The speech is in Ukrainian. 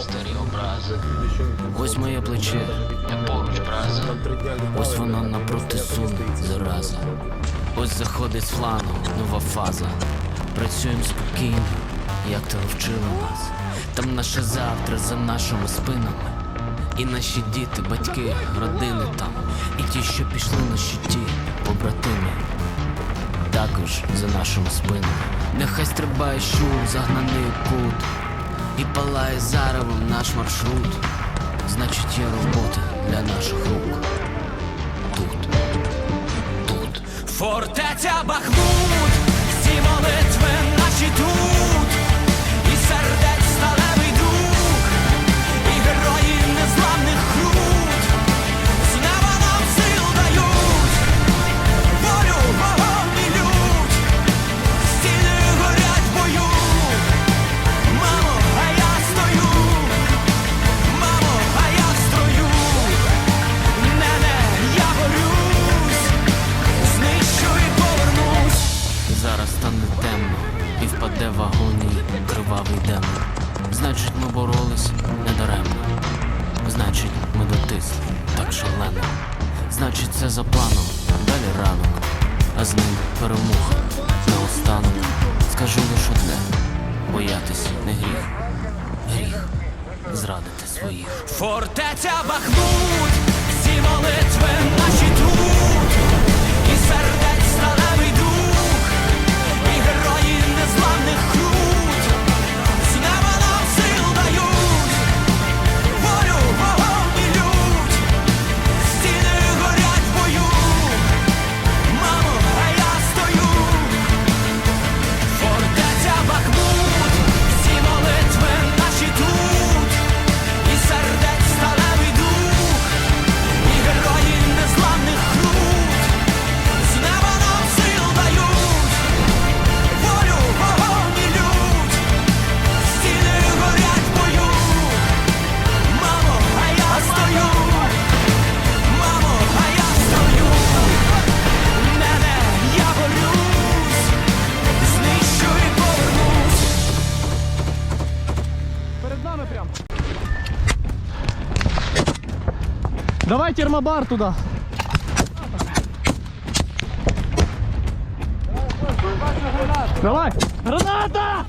старі образи. Ось моє плече, я поруч браза. Ось воно напроти суне, зараза. Ось заходить з флану, нова фаза. Працюємо спокійно, як то вчили нас. Там наше завтра за нашими спинами. І наші діти, батьки, родини там, і ті, що пішли на щиті, побратими також за нашими спинами. Нехай стрибає щур, загнаний кут, і палає заревом наш маршрут. Значить, є робота для наших рук. Тут, тут. Фортеця Бахмут, в агонії кривавий демон. Значить, ми боролись недаремно. Значить, ми дотисли так шалено. Значить, це за планом, далі ранок, а з ним перемога. Наостанок скажу лише одне боятись не гріх. Гріх зрадити своїх. Фортеця Бахмут, всі молитви наші тут, і сердець нами прям. Давай термобар туда. Давай. Граната!